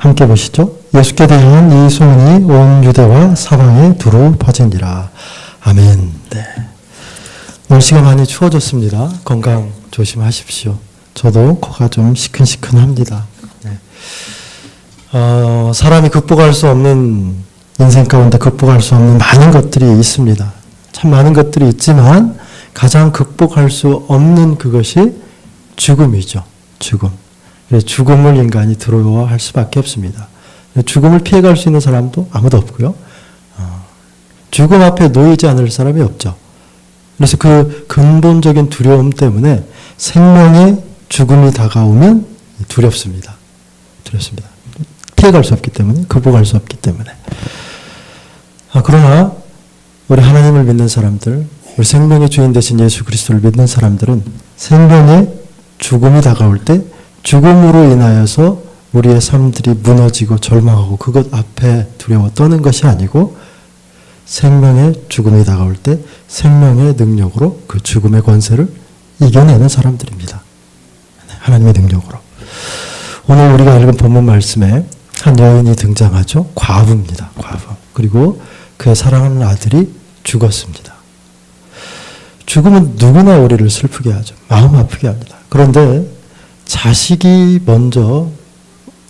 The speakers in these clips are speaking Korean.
함께 보시죠. 예수께 대한 이 소문이 온 유대와 사방에 두루 퍼지니라. 아멘. 네. 날씨가 많이 추워졌습니다. 건강 조심하십시오. 저도 코가 좀 시큰시큰합니다. 네. 어, 사람이 극복할 수 없는 인생 가운데 극복할 수 없는 많은 것들이 있습니다. 참 많은 것들이 있지만 가장 극복할 수 없는 그것이 죽음이죠. 죽음. 죽음을 인간이 두려워할 수밖에 없습니다. 죽음을 피해갈 수 있는 사람도 아무도 없고요. 어, 죽음 앞에 놓이지 않을 사람이 없죠. 그래서 그 근본적인 두려움 때문에 생명의 죽음이 다가오면 두렵습니다. 두렵습니다. 피해갈 수 없기 때문에, 극복할 수 없기 때문에. 아, 그러나 우리 하나님을 믿는 사람들, 우리 생명의 주인 되신 예수 그리스도를 믿는 사람들은 생명의 죽음이 다가올 때 죽음으로 인하여서 우리의 삶들이 무너지고 절망하고 그것 앞에 두려워 떠는 것이 아니고 생명의 죽음이 다가올 때 생명의 능력으로 그 죽음의 권세를 이겨내는 사람들입니다. 네, 하나님의 능력으로. 오늘 우리가 읽은 본문 말씀에 한 여인이 등장하죠. 과부입니다. 과부. 그리고 그의 사랑하는 아들이 죽었습니다. 죽음은 누구나 우리를 슬프게 하죠. 마음 아프게 합니다. 그런데 자식이 먼저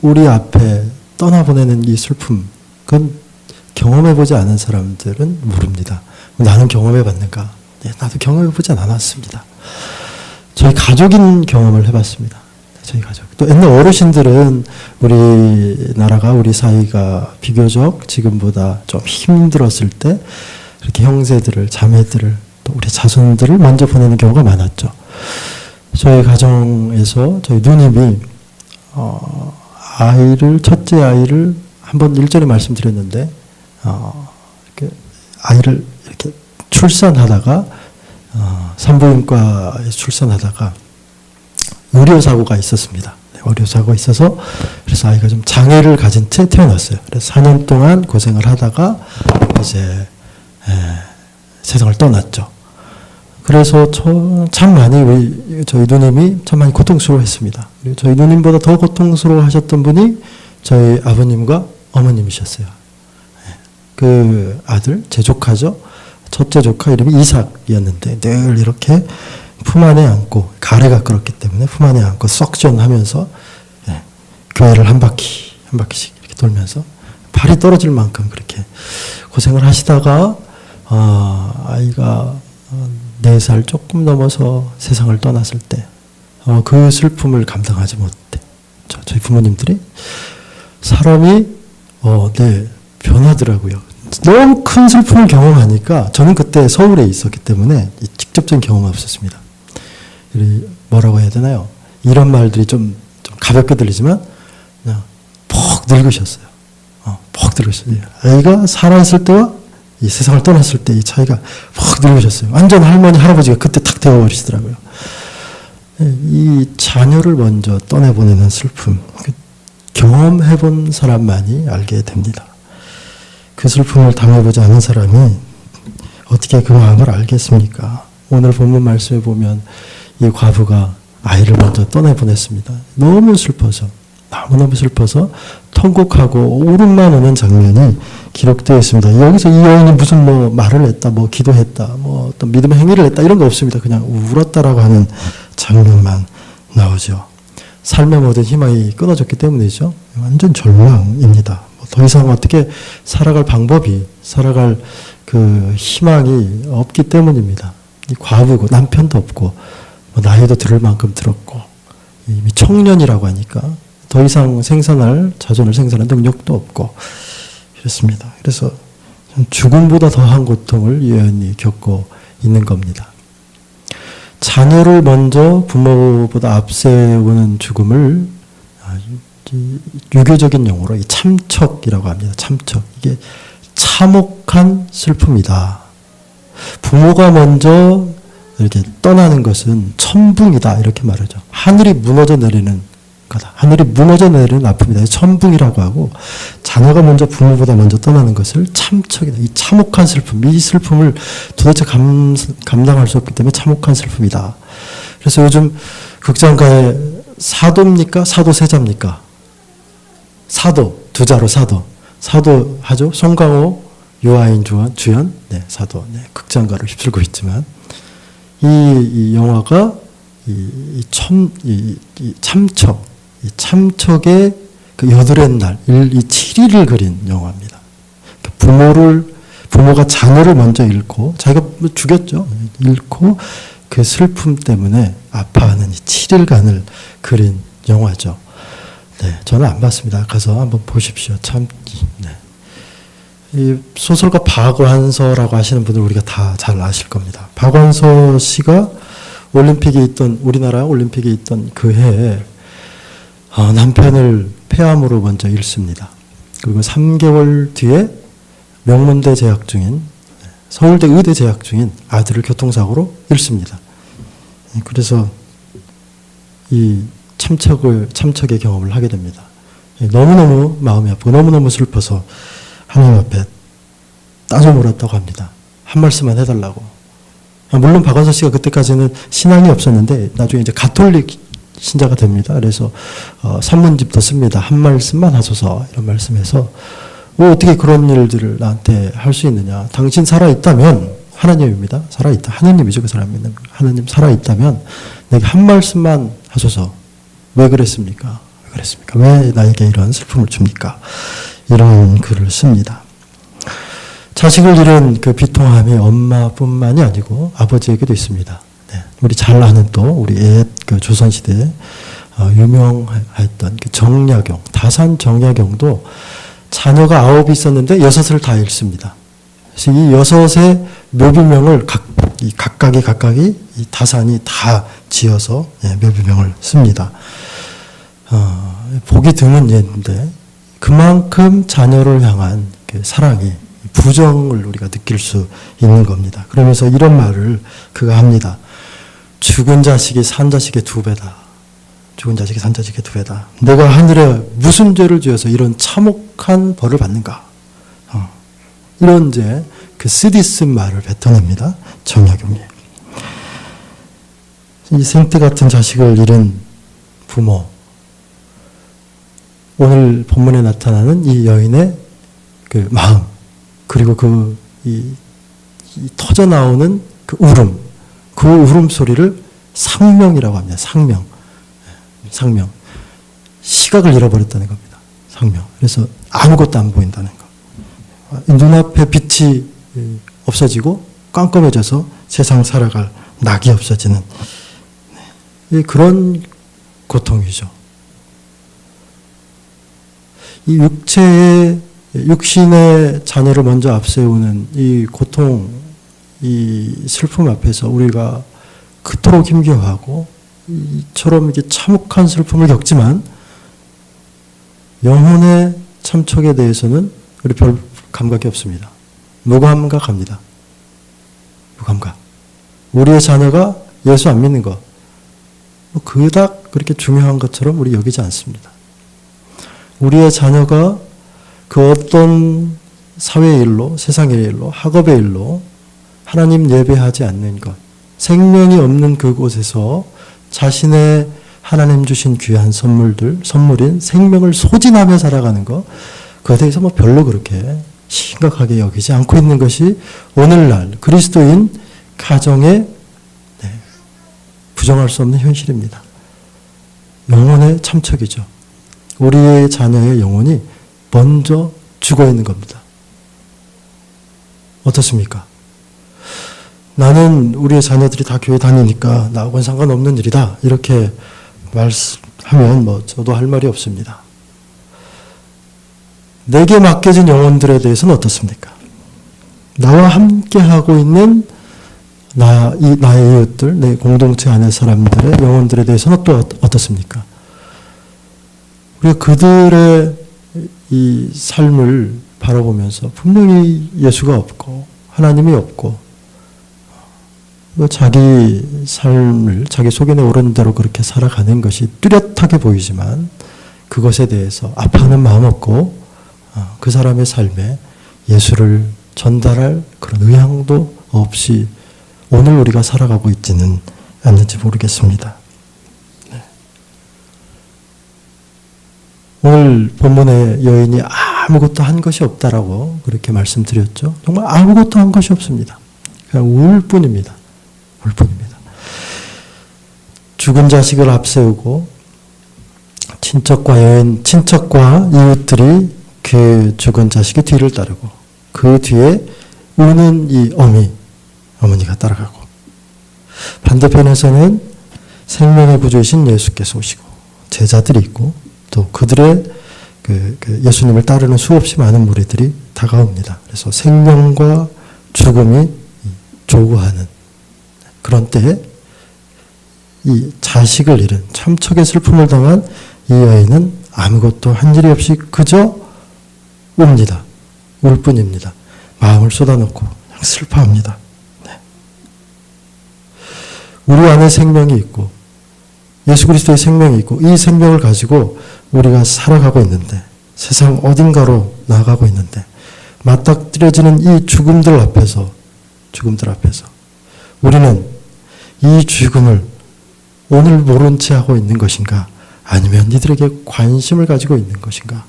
우리 앞에 떠나보내는 이 슬픔, 그건 경험해보지 않은 사람들은 모릅니다. 나는 경험해봤는가? 네, 나도 경험해보지 않았습니다. 저희 가족인 경험을 해봤습니다. 저희 가족. 또 옛날 어르신들은 우리나라가 우리 사이가 비교적 지금보다 좀 힘들었을 때 이렇게 형제들을 자매들을 또 우리 자손들을 먼저 보내는 경우가 많았죠. 저희 가정에서 저희 누님이 어, 아이를 첫째 아이를 한번 일전에 말씀드렸는데 어, 이렇게 아이를 이렇게 출산하다가 어, 산부인과에 출산하다가 의료 사고가 있었습니다. 네, 의료 사고가 있어서 그래서 아이가 좀 장애를 가진 채 태어났어요. 그래서 4년 동안 고생을 하다가 이제 에, 세상을 떠났죠. 그래서 참 많이 우리 저희 누님이 참 많이 고통스러워했습니다. 저희 누님보다 더 고통스러워하셨던 분이 저희 아버님과 어머님이셨어요. 예. 그 아들 제 조카죠. 첫째 조카 이름이 이삭이었는데 늘 이렇게 품 안에 안고 가래가 끓었기 때문에 품 안에 안고 썩전하면서 예, 교회를 한 바퀴 한 바퀴씩 이렇게 돌면서 발이 떨어질 만큼 그렇게 고생을 하시다가 어, 아이가 네 살 조금 넘어서 세상을 떠났을 때, 어, 그 슬픔을 감당하지 못해. 저, 저희 부모님들이 사람이, 어, 네, 변하더라고요. 너무 큰 슬픔을 경험하니까 저는 그때 서울에 있었기 때문에 직접적인 경험은 없었습니다. 뭐라고 해야 되나요? 이런 말들이 좀, 좀 가볍게 들리지만, 그냥 퍽 늙으셨어요. 어, 퍽 늙으셨어요. 아이가 살아있을 때와 이 세상을 떠났을 때 이 차이가 확 늙으셨어요. 완전 할머니, 할아버지가 그때 탁 되어버리시더라고요. 예, 이 자녀를 먼저 떠내보내는 슬픔, 그 경험해본 사람만이 알게 됩니다. 그 슬픔을 당해보지 않은 사람이 어떻게 그 마음을 알겠습니까? 오늘 본문 말씀에 보면 이 과부가 아이를 먼저 떠내보냈습니다. 너무 슬퍼서, 너무너무 슬퍼서 통곡하고 울음만 오는 장면이 기록되어 있습니다. 여기서 이 여인이 무슨 뭐 말을 했다, 뭐 기도했다, 뭐 어떤 믿음의 행위를 했다 이런 거 없습니다. 그냥 울었다라고 하는 장면만 나오죠. 삶의 모든 희망이 끊어졌기 때문이죠. 완전 절망입니다. 뭐더 이상 어떻게 살아갈 방법이, 살아갈 그 희망이 없기 때문입니다. 과부고 남편도 없고 뭐 나이도 들을 만큼 들었고 이미 청년이라고 하니까 더 이상 생산할 자존을 생산할 능력도 없고 이렇습니다. 그래서 죽음보다 더한 고통을 이 여인이 겪고 있는 겁니다. 자녀를 먼저 부모보다 앞세우는 죽음을 유교적인 용어로 참척이라고 합니다. 참척. 이게 참혹한 슬픔이다. 부모가 먼저 이렇게 떠나는 것은 천붕이다. 이렇게 말하죠. 하늘이 무너져 내리는 거다. 하늘이 무너져 내리는 아픔이다. 천붕이라고 하고 자녀가 먼저 부모보다 먼저 떠나는 것을 참척이다. 이 참혹한 슬픔, 이 슬픔을 도대체 감, 감당할 수 없기 때문에 참혹한 슬픔이다. 그래서 요즘 극장가에 사도입니까? 사도세자입니까? 사도, 두 자로 사도. 사도 하죠? 송강호, 유아인 주연, 네, 사도. 네, 극장가를 휩쓸고 있지만 이, 이 영화가 이, 이, 참, 이, 이 참척, 참척의 그 여드렛 날, 이 7일을 그린 영화입니다. 그러니까 부모를, 부모가 자녀를 먼저 잃고, 자기가 뭐 죽였죠. 잃고, 그 슬픔 때문에 아파하는 이 7일간을 그린 영화죠. 네, 저는 안 봤습니다. 가서 한번 보십시오. 참, 네. 이 소설가 박완서라고 하시는 분들 우리가 다 잘 아실 겁니다. 박완서 씨가 올림픽에 있던 우리나라 올림픽에 있던 그 해에 어, 남편을 폐암으로 먼저 잃습니다. 그리고 3개월 뒤에 명문대 재학 중인 서울대 의대 재학 중인 아들을 교통사고로 잃습니다. 예, 그래서 이 참척을 참척의 경험을 하게 됩니다. 예, 너무너무 마음이 아프고 너무너무 슬퍼서 하나님 앞에 따져 물었다고 합니다. 한 말씀만 해달라고. 아, 물론 박원서 씨가 그때까지는 신앙이 없었는데 나중에 이제 가톨릭 신자가 됩니다. 그래서 어, 산문집도 씁니다. 한 말씀만 하소서 이런 말씀해서 뭐 어떻게 그런 일들을 나한테 할 수 있느냐? 당신 살아 있다면 하나님입니다. 살아 있다. 하나님이죠 그 사람 믿는 하나님 살아 있다면 내게 한 말씀만 하소서. 왜 그랬습니까? 왜 그랬습니까? 왜 나에게 이런 슬픔을 줍니까? 이런 글을 씁니다. 자식을 잃은 그 비통함이 엄마뿐만이 아니고 아버지에게도 있습니다. 네. 우리 잘 아는 또 우리 옛그 조선시대 어, 유명했던 그 정약용, 다산 정약용도 자녀가 아홉이 있었는데 여섯을 다 읽습니다. 그래서 이 여섯의 묘비명을 각, 이 각각이 각각이 이 다산이 다 지어서 예, 묘비명을 씁니다. 어, 보기 드문 예인데 그만큼 자녀를 향한 그 사랑이 부정을 우리가 느낄 수 있는 겁니다. 그러면서 이런 말을 그가 합니다. 죽은 자식이 산 자식의 두 배다. 죽은 자식이 산 자식의 두 배다. 내가 하늘에 무슨 죄를 지어서 이런 참혹한 벌을 받는가? 어. 이런 이제 그 쓰디쓴 말을 뱉어냅니다. 정약용이. 이 생태 같은 자식을 잃은 부모. 오늘 본문에 나타나는 이 여인의 그 마음 그리고 그 이 터져 나오는 그 울음 그 울음소리를 상명이라고 합니다. 상명. 예, 상명. 시각을 잃어버렸다는 겁니다. 상명. 그래서 아무것도 안 보인다는 거. 아, 눈앞에 빛이 예, 없어지고 깜깜해져서 세상 살아갈 낙이 없어지는 네, 그런 고통이죠. 이 육체의 육신의 자녀를 먼저 앞세우는 이 고통 이 슬픔 앞에서 우리가 그토록 힘겨워하고 이처럼 이렇게 참혹한 슬픔을 겪지만 영혼의 참척에 대해서는 우리 별 감각이 없습니다. 무감각합니다. 무감각. 우리의 자녀가 예수 안 믿는 것, 뭐 그닥 그렇게 중요한 것처럼 우리 여기지 않습니다. 우리의 자녀가 그 어떤 사회의 일로, 세상의 일로, 학업의 일로 하나님 예배하지 않는 것, 생명이 없는 그곳에서 자신의 하나님 주신 귀한 선물들, 선물인 생명을 소진하며 살아가는 것, 그에 대해서 뭐 별로 그렇게 심각하게 여기지 않고 있는 것이 오늘날 그리스도인 가정의 네, 부정할 수 없는 현실입니다. 영혼의 참척이죠. 우리의 자녀의 영혼이 먼저 죽어 있는 겁니다. 어떻습니까? 나는 우리의 자녀들이 다 교회 다니니까 나하고는 상관없는 일이다. 이렇게 말하면 뭐 저도 할 말이 없습니다. 내게 맡겨진 영혼들에 대해서는 어떻습니까? 나와 함께 하고 있는 나, 이, 나의 이웃들, 내 공동체 안의 사람들의 영혼들에 대해서는 또 어떻습니까? 우리가 그들의 이 삶을 바라보면서 분명히 예수가 없고 하나님이 없고 자기 삶을 자기 속에 오른 대로 그렇게 살아가는 것이 뚜렷하게 보이지만 그것에 대해서 아파하는 마음 없고 어, 그 사람의 삶에 예수를 전달할 그런 의향도 없이 오늘 우리가 살아가고 있지는 않는지 모르겠습니다. 네. 오늘 본문의 여인이 아무것도 한 것이 없다라고 그렇게 말씀드렸죠. 정말 아무것도 한 것이 없습니다. 그냥 울 뿐입니다. 울 뿐입니다. 죽은 자식을 앞세우고 친척과 여인, 친척과 이웃들이 그 죽은 자식의 뒤를 따르고 그 뒤에 우는 이 어미, 어머니가 따라가고 반대편에서는 생명의 구주이신 예수께서 오시고 제자들이 있고 또 그들의 그, 그 예수님을 따르는 수없이 많은 무리들이 다가옵니다. 그래서 생명과 죽음이 조구하는 그런 때에 이 자식을 잃은 참척의 슬픔을 당한 이 여인은 아무것도 한 일이 없이 그저 웁니다. 울 뿐입니다. 마음을 쏟아놓고 그냥 슬퍼합니다. 네. 우리 안에 생명이 있고 예수 그리스도의 생명이 있고 이 생명을 가지고 우리가 살아가고 있는데 세상 어딘가로 나아가고 있는데 맞닥뜨려지는 이 죽음들 앞에서 죽음들 앞에서 우리는 이 죽음을 오늘 모른 채 하고 있는 것인가 아니면 이들에게 관심을 가지고 있는 것인가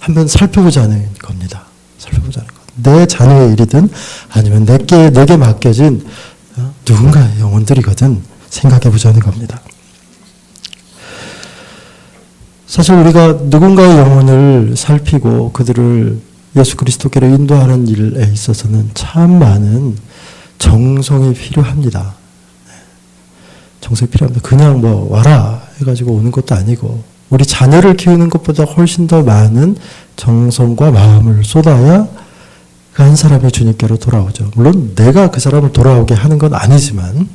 한번 살펴보자는 겁니다. 살펴보자는 것. 내 자녀의 일이든 아니면 내게 내게 맡겨진 어, 누군가의 영혼들이거든 생각해 보자는 겁니다. 사실 우리가 누군가의 영혼을 살피고 그들을 예수 그리스도께로 인도하는 일에 있어서는 참 많은 정성이 필요합니다. 네. 정성이 필요합니다. 그냥 뭐 와라 해가지고 오는 것도 아니고 우리 자녀를 키우는 것보다 훨씬 더 많은 정성과 마음을 쏟아야 그 한 사람이 주님께로 돌아오죠. 물론 내가 그 사람을 돌아오게 하는 건 아니지만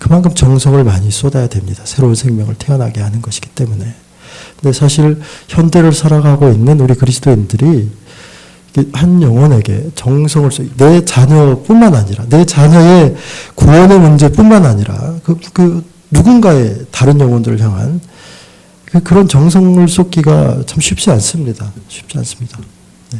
그만큼 정성을 많이 쏟아야 됩니다. 새로운 생명을 태어나게 하는 것이기 때문에. 근데 사실 현대를 살아가고 있는 우리 그리스도인들이 한 영혼에게 정성을 써, 내 자녀뿐만 아니라, 내 자녀의 구원의 문제뿐만 아니라, 그, 그, 누군가의 다른 영혼들을 향한 그, 그런 정성을 쏟기가 참 쉽지 않습니다. 쉽지 않습니다. 네.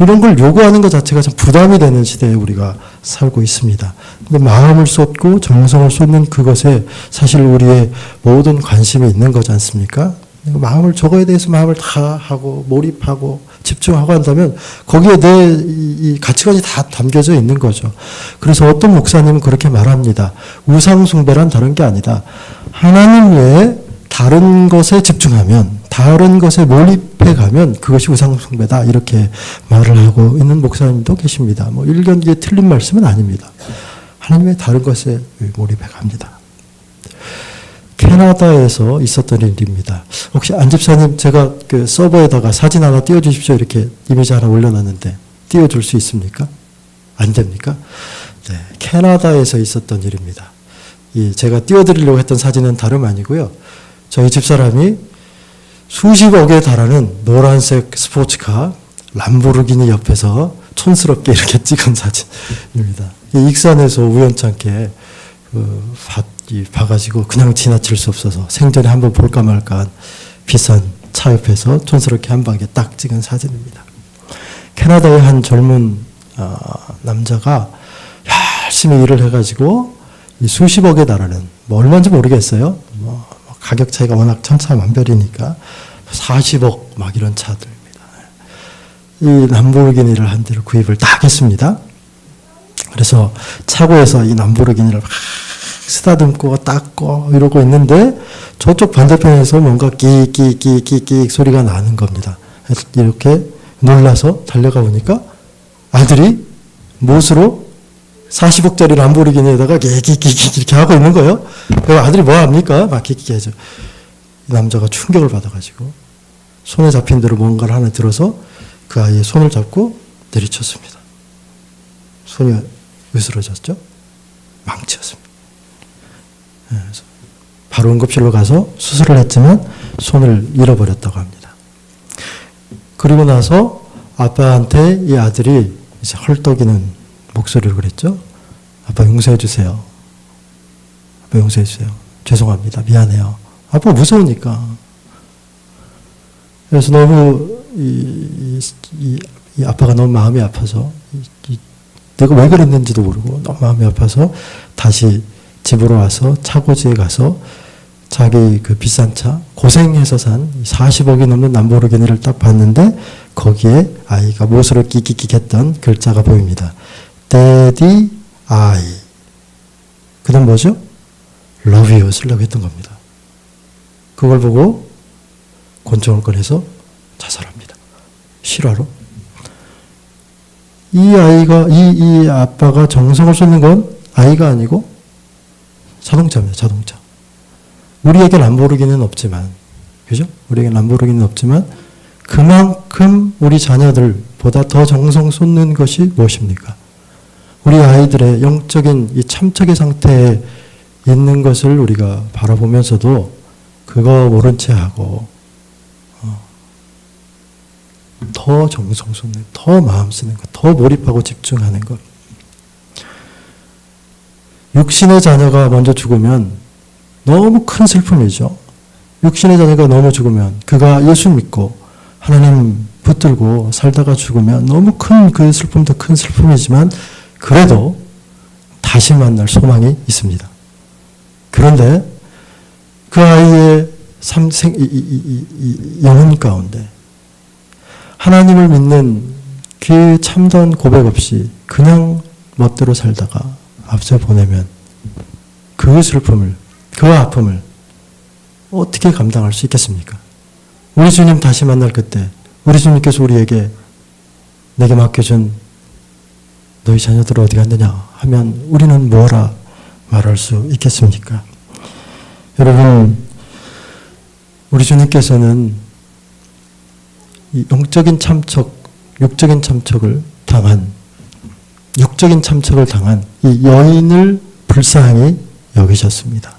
이런 걸 요구하는 것 자체가 참 부담이 되는 시대에 우리가 살고 있습니다. 근데 마음을 쏟고 정성을 쏟는 그것에 사실 우리의 모든 관심이 있는 거지 않습니까? 마음을 저거에 대해서 마음을 다 하고 몰입하고 집중하고 한다면 거기에 내 이 가치관이 다 담겨져 있는 거죠. 그래서 어떤 목사님은 그렇게 말합니다. 우상 숭배란 다른 게 아니다. 하나님 외에 다른 것에 집중하면 다른 것에 몰입해 가면 그것이 우상 숭배다 이렇게 말을 하고 있는 목사님도 계십니다. 뭐 일견기에 틀린 말씀은 아닙니다. 하나님의 다른 것에 몰입해 갑니다. 캐나다에서 있었던 일입니다. 혹시 안 집사님 제가 그 서버에다가 사진 하나 띄워주십시오 이렇게 이미지 하나 올려놨는데 띄워줄 수 있습니까? 안 됩니까? 네, 캐나다에서 있었던 일입니다. 이 제가 띄워드리려고 했던 사진은 다름 아니고요. 저희 집사람이 수십억에 달하는 노란색 스포츠카 람보르기니 옆에서 촌스럽게 이렇게 찍은 사진입니다. 익산에서 우연찮게 그이 봐가지고 그냥 지나칠 수 없어서 생전에 한번 볼까 말까 한 비싼 차 옆에서 촌스럽게 한 방에 딱 찍은 사진입니다. 캐나다의 한 젊은 어, 남자가 열심히 일을 해가지고 수십억에 달하는 뭐 얼마인지 모르겠어요. 뭐 가격 차이가 워낙 천차만별이니까 40억 막 이런 차들입니다. 이 람보르기니를 한 대를 구입을 딱 했습니다. 그래서 차고에서 이 람보르기니를 막 쓰다듬고 닦고 이러고 있는데 저쪽 반대편에서 뭔가 끼끼끼끼끼 소리가 나는 겁니다. 이렇게 놀라서 달려가 보니까 아들이 못으로 40억짜리 람보르기니에다가 끼끼끼끼 이렇게 하고 있는 거예요. 그래서 아들이 뭐 합니까? 막 끼끼 하죠. 남자가 충격을 받아가지고 손에 잡힌 대로 뭔가를 하나 들어서 그 아이의 손을 잡고 내리쳤습니다. 손이 으스러졌죠? 망치였습니다. 바로 응급실로 가서 수술을 했지만 손을 잃어버렸다고 합니다. 그리고 나서 아빠한테 이 아들이 이제 헐떡이는 목소리로 그랬죠. 아빠 용서해 주세요. 아빠 용서해 주세요. 죄송합니다. 미안해요. 아빠 무서우니까. 그래서 너무 이, 이, 이 아빠가 너무 마음이 아파서 이, 내가 왜 그랬는지도 모르고 너무 마음이 아파서 다시 집으로 와서 차고지에 가서 자기 그 비싼 차 고생해서 산 40억이 넘는 람보르기니를 딱 봤는데 거기에 아이가 못으로 끼끼끼했던 글자가 보입니다. Daddy I. 그다음 뭐죠? Love you 쓰려고 했던 겁니다. 그걸 보고 권총을 꺼내서 자살합니다. 실화로. 이 아이가 이, 이 아빠가 정성을 쏟는 건 아이가 아니고 자동차입니다. 자동차. 우리에게 람보르기는 없지만 그죠? 우리에게 람보르기는 없지만 그만큼 우리 자녀들보다 더 정성 쏟는 것이 무엇입니까? 우리 아이들의 영적인 이 참척의 상태에 있는 것을 우리가 바라보면서도 그거 모른 채 하고 어, 더 정성 쏟는, 더 마음 쓰는 것, 더 몰입하고 집중하는 것. 육신의 자녀가 먼저 죽으면 너무 큰 슬픔이죠. 육신의 자녀가 너무 죽으면 그가 예수 믿고 하나님 붙들고 살다가 죽으면 너무 큰 그 슬픔도 큰 슬픔이지만 그래도 다시 만날 소망이 있습니다. 그런데 그 아이의 삼생 이, 이, 이, 이 영혼 가운데 하나님을 믿는 그 참된 고백 없이 그냥 멋대로 살다가 앞서 보내면 그 슬픔을 그 아픔을 어떻게 감당할 수 있겠습니까? 우리 주님 다시 만날 그때 우리 주님께서 우리에게 내게 맡겨준 너희 자녀들 어디 갔느냐 하면 우리는 뭐라 말할 수 있겠습니까? 여러분 우리 주님께서는 이 영적인 참척, 육적인 참척을 당한 육적인 참척을 당한 이 여인을 불쌍히 여기셨습니다.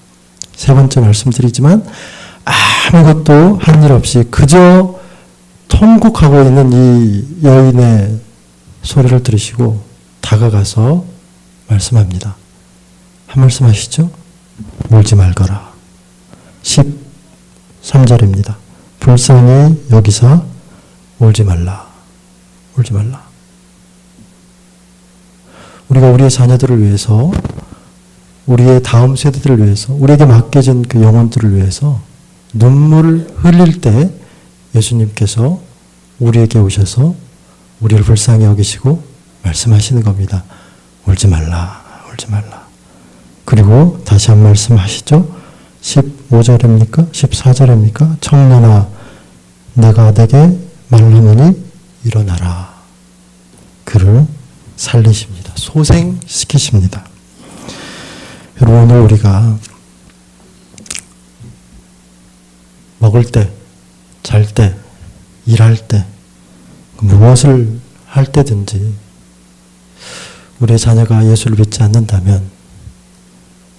세 번째 말씀드리지만 아무것도 한 일 없이 그저 통곡하고 있는 이 여인의 소리를 들으시고 다가가서 말씀합니다. 한 말씀 하시죠? 울지 말거라. 13절입니다. 불쌍히 여기서 울지 말라. 울지 말라. 우리가 우리의 자녀들을 위해서 우리의 다음 세대들을 위해서 우리에게 맡겨진 그 영혼들을 위해서 눈물을 흘릴 때 예수님께서 우리에게 오셔서 우리를 불쌍히 여기시고 말씀하시는 겁니다. 울지 말라, 울지 말라. 그리고 다시 한 말씀 하시죠. 15절입니까? 14절입니까? 청년아, 내가 내게 말하노니 일어나라. 그를 살리십니다. 소생시키십니다. 여러분, 오늘 우리가 먹을 때, 잘 때, 일할 때, 무엇을 할 때든지 우리의 자녀가 예수를 믿지 않는다면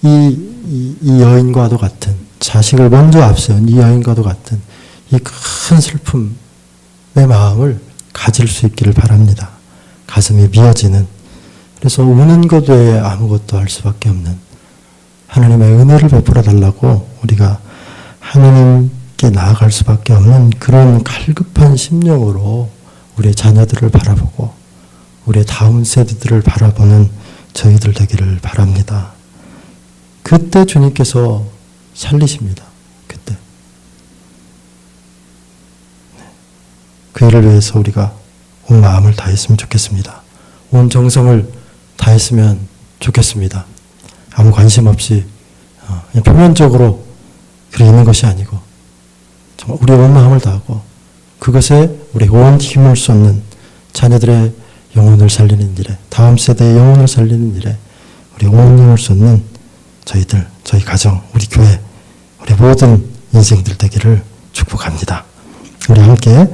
이, 이, 이 여인과도 같은 자식을 먼저 앞세운 이 여인과도 같은 이 큰 슬픔의 마음을 가질 수 있기를 바랍니다. 가슴이 미어지는 그래서 우는 것 외에 아무것도 할 수밖에 없는 하나님의 은혜를 베풀어 달라고 우리가 하나님께 나아갈 수밖에 없는 그런 갈급한 심령으로 우리의 자녀들을 바라보고 우리의 다음 세대들을 바라보는 저희들 되기를 바랍니다. 그때 주님께서 살리십니다. 그때. 그 일을 위해서 우리가 온 마음을 다했으면 좋겠습니다. 온 정성을 다 했으면 좋겠습니다. 아무 관심 없이 어, 그냥 표면적으로 그래 있는 것이 아니고 정말 우리의 온 마음을 다하고 그것에 우리 온 힘을 쏟는 자녀들의 영혼을 살리는 일에 다음 세대의 영혼을 살리는 일에 우리 온 힘을 쏟는 저희들, 저희 가정, 우리 교회, 우리 모든 인생들 되기를 축복합니다. 우리 함께